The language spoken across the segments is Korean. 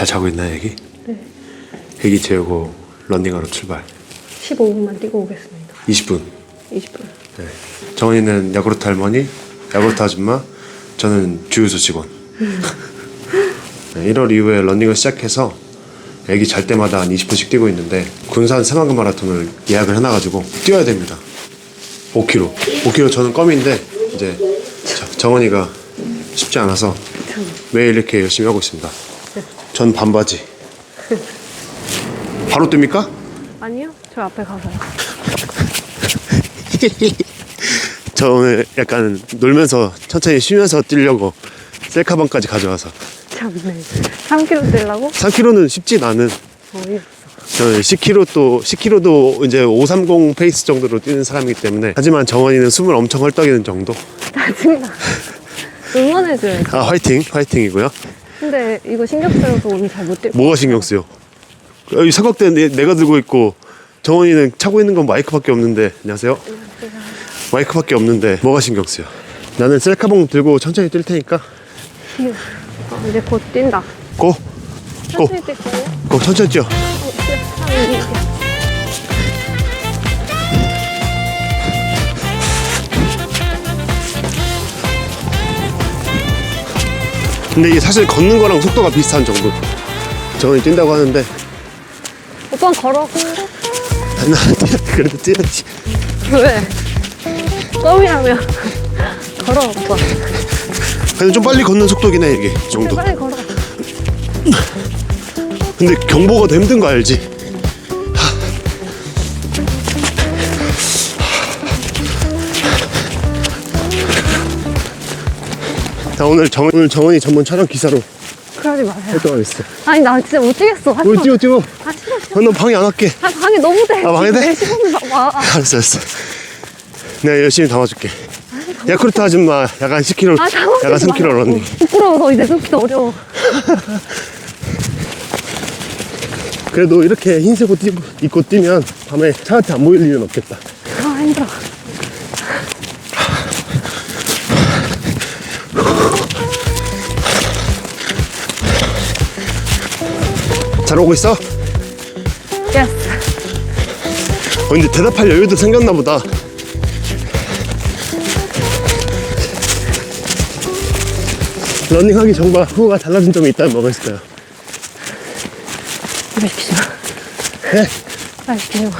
잘 자고 있나요, 애기? 네. 애기 재우고 런닝하러 출발. 15분만 뛰고 오겠습니다. 20분. 20분. 네. 정원이는 야구르트 할머니, 야구르트 아줌마, 저는 주유소 직원. 네, 1월 이후에 런닝을 시작해서 애기 잘 때마다 한 20분씩 뛰고 있는데 군산 새만금 마라톤을 예약을 해놔가지고 뛰어야 됩니다. 5km. 5km 저는 껌인데 이제 저- 정원이가 쉽지 않아서 매일 이렇게 열심히 하고 있습니다. 전 반바지. 바로 뜹니까? 아니요, 저 앞에 가서요. 저 오늘 약간 놀면서 천천히 쉬면서 뛰려고 셀카방까지 가져와서 참네. 3km 뛰려고? 3km는 쉽진 않은 어이없어. 저는 10km 또 10km도 이제 530 페이스 정도로 뛰는 사람이기 때문에 하지만 정원이는 숨을 엄청 헐떡이는 정도 짜증나. 응원해줘야지. 아 화이팅 화이팅이고요 근데 이거 신경 쓰여서 오늘 잘못뛸 뭐가 신경 쓰여 여기 삼각대 내, 내가 들고 있고 정원이는 차고 있는 건 마이크밖에 없는데 안녕하세요 마이크밖에 없는데 뭐가 신경 쓰여 나는 셀카봉 들고 천천히 뛸 테니까 어, 이제 곧 뛴다. 고! 고! 천천히 뛸 거예요? 고 천천히 뛰어 어, 한 근데 이게 사실 걷는 거랑 속도가 비슷한 정도. 정원이 뛴다고 하는데 오빠 걸어. 나 그래도 뛰어야지. 왜? 껌이라면 걸어 오빠. 근데 좀 빨리 걷는 속도긴 해 이게 이 정도. 빨리 걸어. 근데 경보가 더 힘든 거 알지? 자 오늘 정 오늘 정원이 전문 촬영 기사로 그러지 마세요. 활동하겠어. 아니 나 진짜 못 뛰겠어. 하지 뭐 마. 뛰어 뛰어. 아 싫어 싫어. 어, 너 방해 안 할게. 아 방해 너무 돼. 아, 방해 돼? 내 시간이 막 와. 알았어 알았어. 내가 열심히 담아줄게. 야쿠르트 아줌마 약간 10kg, 아 당황하지 약간 3kg 말라고. 런닝. 부끄러워서 이제 섭기도 어려워. 그래도 이렇게 흰색 옷 입고, 입고 뛰면 밤에 차한테 안 보일 일은 없겠다. 잘 오고 있어? 어, 예스. 근데 대답할 여유도 생겼나 보다. 러닝하기 전과 후가 달라진 점이 있다면 뭐가 있을까요? 이거 시키지 마. 네? 아 시키지 마.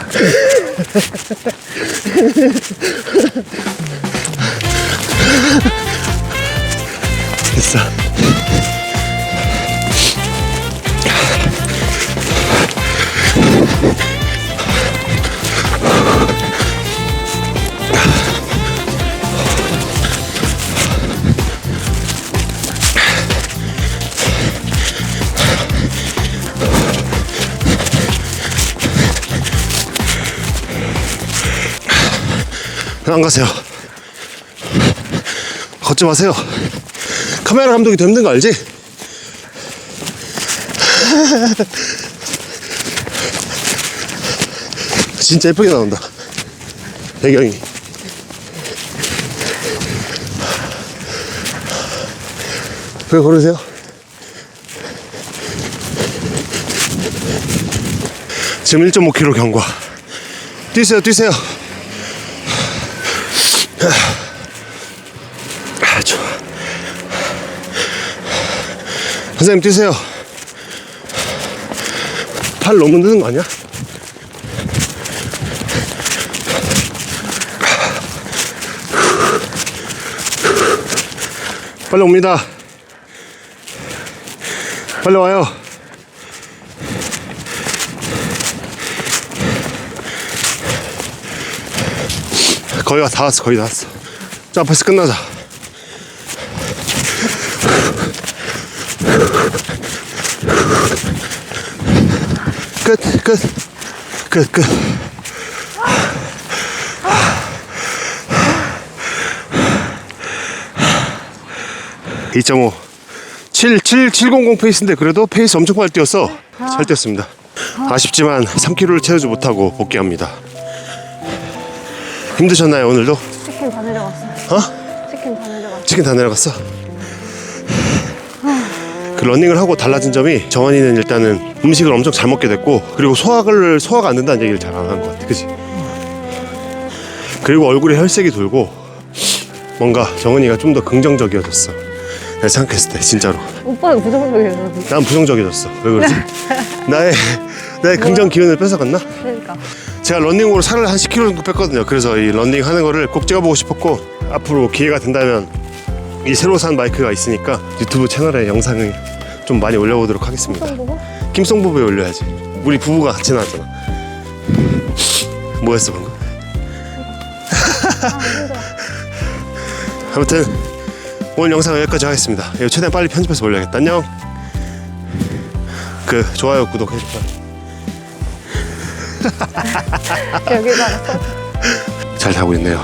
됐어. 안 가세요. 걷지 마세요. 카메라 감독이 더 힘든 거 알지? 진짜 예쁘게 나온다. 배경이. 왜 걸으세요? 지금 1.5km 경과. 뛰세요, 뛰세요. 아, 좋아. 선생님 뛰세요. 팔 너무 느는 거 아니야? 빨리 옵니다. 빨리 와요. 거의 다 왔어, 거의 다 왔어. 자, 벌써 끝나자. 끝, 끝, 끝, 끝. (2.5) 7, 7, 700 페이스인데 그래도 페이스 엄청 빨리 뛰었어 잘 뛰었습니다 아쉽지만 3km를 채우지 못하고 복귀합니다 힘드셨나요 오늘도? 치킨 다 내려갔어요. 어? 치킨 다 내려갔어. 치킨 다 내려갔어? 그 러닝을 하고 달라진 점이 정환이는 일단은 음식을 엄청 잘 먹게 됐고 그리고 소화를 소화가 안 된다는 얘기를 잘 안 한 것 같아, 그지? 그리고 얼굴에 혈색이 돌고 뭔가 정은이가 좀 더 긍정적이어졌어. 내가 생각했을 때 진짜로. 오빠는 부정적이어서. 난 부정적이어졌어. 왜 그러지? 나의 나의 긍정 기운을 뺏어갔나? 그러니까. 제가 런닝으로 살을 한 10kg 정도 뺐거든요. 그래서 이 런닝 하는 거를 꼭 찍어보고 싶었고 앞으로 기회가 된다면 이 새로 산 마이크가 있으니까 유튜브 채널에 영상을 좀 많이 올려보도록 하겠습니다. 좀 보고? 김송 부부에 올려야지. 우리 부부가 같이 나왔잖아. 뭐했어 방금? 아. 아무튼 오늘 영상은 여기까지 하겠습니다. 이거 최대한 빨리 편집해서 올려야겠다. 안녕. 그 좋아요 구독 해줄까? 여기다가 써. 잘 자고 있네요.